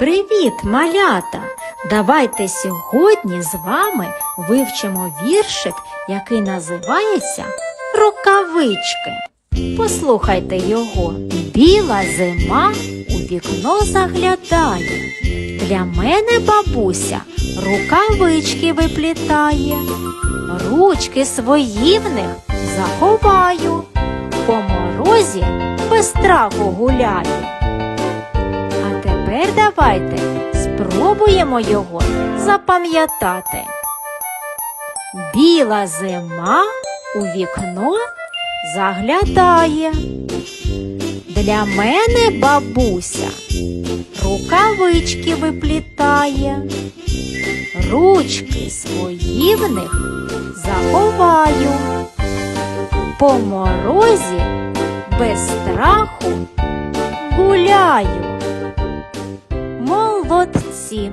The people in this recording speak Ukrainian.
Привіт, малята! Давайте сьогодні з вами вивчимо віршик, який називається Рукавички. Послухайте його. Біла зима у вікно заглядає. Для мене бабуся рукавички виплітає. Ручки свої в них заховаю. По морозі без страху гуляю. Тепер давайте спробуємо його запам'ятати. Біла зима у вікно заглядає. Для мене бабуся рукавички виплітає. Ручки свої в них заховаю. По морозі без страху гуляю. Молодці!